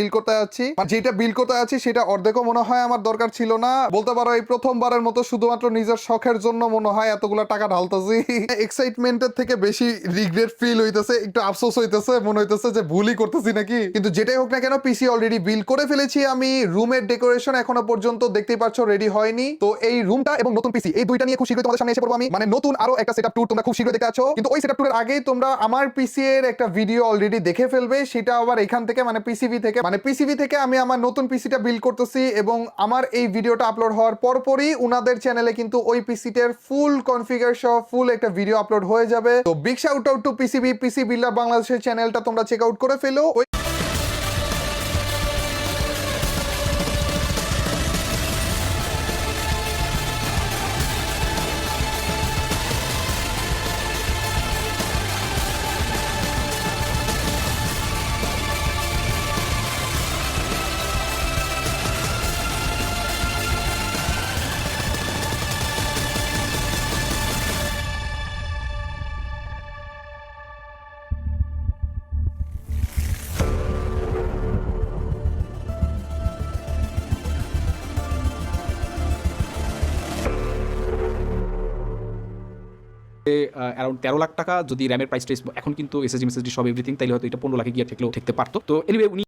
বিল করতে যাচ্ছি যেটা বিল করতে যাচ্ছি সেটা অর্ধেকও মনে হয় আমার দরকার ছিল না। বলতে পারো, এই প্রথমবারের মতো শুধুমাত্র নিজের শখের জন্য মনে হয় এতগুলো টাকা ঢালতেছি। এক্সাইটমেন্টের থেকে বেশি রিগ্রেট ফিল হইতেছে, একটু আফসোস হইতেছে, মনে হইতেছে যে ভুলই করতেছি নাকি? কিন্তু যেটাই হোক না কেন পিসি অলরেডি বিল করে ফেলেছি আমি। রুমের ডেকোরেশন এখনও পর্যন্ত দেখতেই পাচ্ছ রেডি হয়নি। তো এই রুমটা এবং নতুন পিসি এই দুইটা নিয়ে খুব শীঘ্রই তোমাদের সামনে এসে পড়ব আমি। মানে নতুন আরও একটা সেটআপ ট্যুর তোমরা খুব শীঘ্রই দেখতে আছো কিন্তু ওই সেটআপ ট্যুরের আগেই তোমরা আমার পিসি এর একটা ভিডিও অলরেডি দেখে ফেলবে। সেটা আবার এখান থেকে মানে পিসিবি থেকে মানে পিসিবি থেকে আমি আমার নতুন পিসিটা বিল্ড করতেছি এবং আমার এই ভিডিওটা আপলোড হওয়ার পরপরই উনাদের চ্যানেলে কিন্তু ওই পিসিটার ফুল কনফিগার সহ ফুল একটা ভিডিও আপলোড হয়ে যাবে। তো big shout out to PCB PC builder বাংলাদেশের চ্যানেলটা তোমরা চেক আউট করে ফেলো। অ্যারাউন্ড তেরো লাখ টাকা, যদি র্যামের প্রাইস এখন কিন্তু এসএসডি মেসএসডি সব এভরিথিং তাহলে হয়তো এটা পনেরো লাখে গিয়ে ঠেকলেও ঠেকতে পারতো। তো এনিওয়ে উনি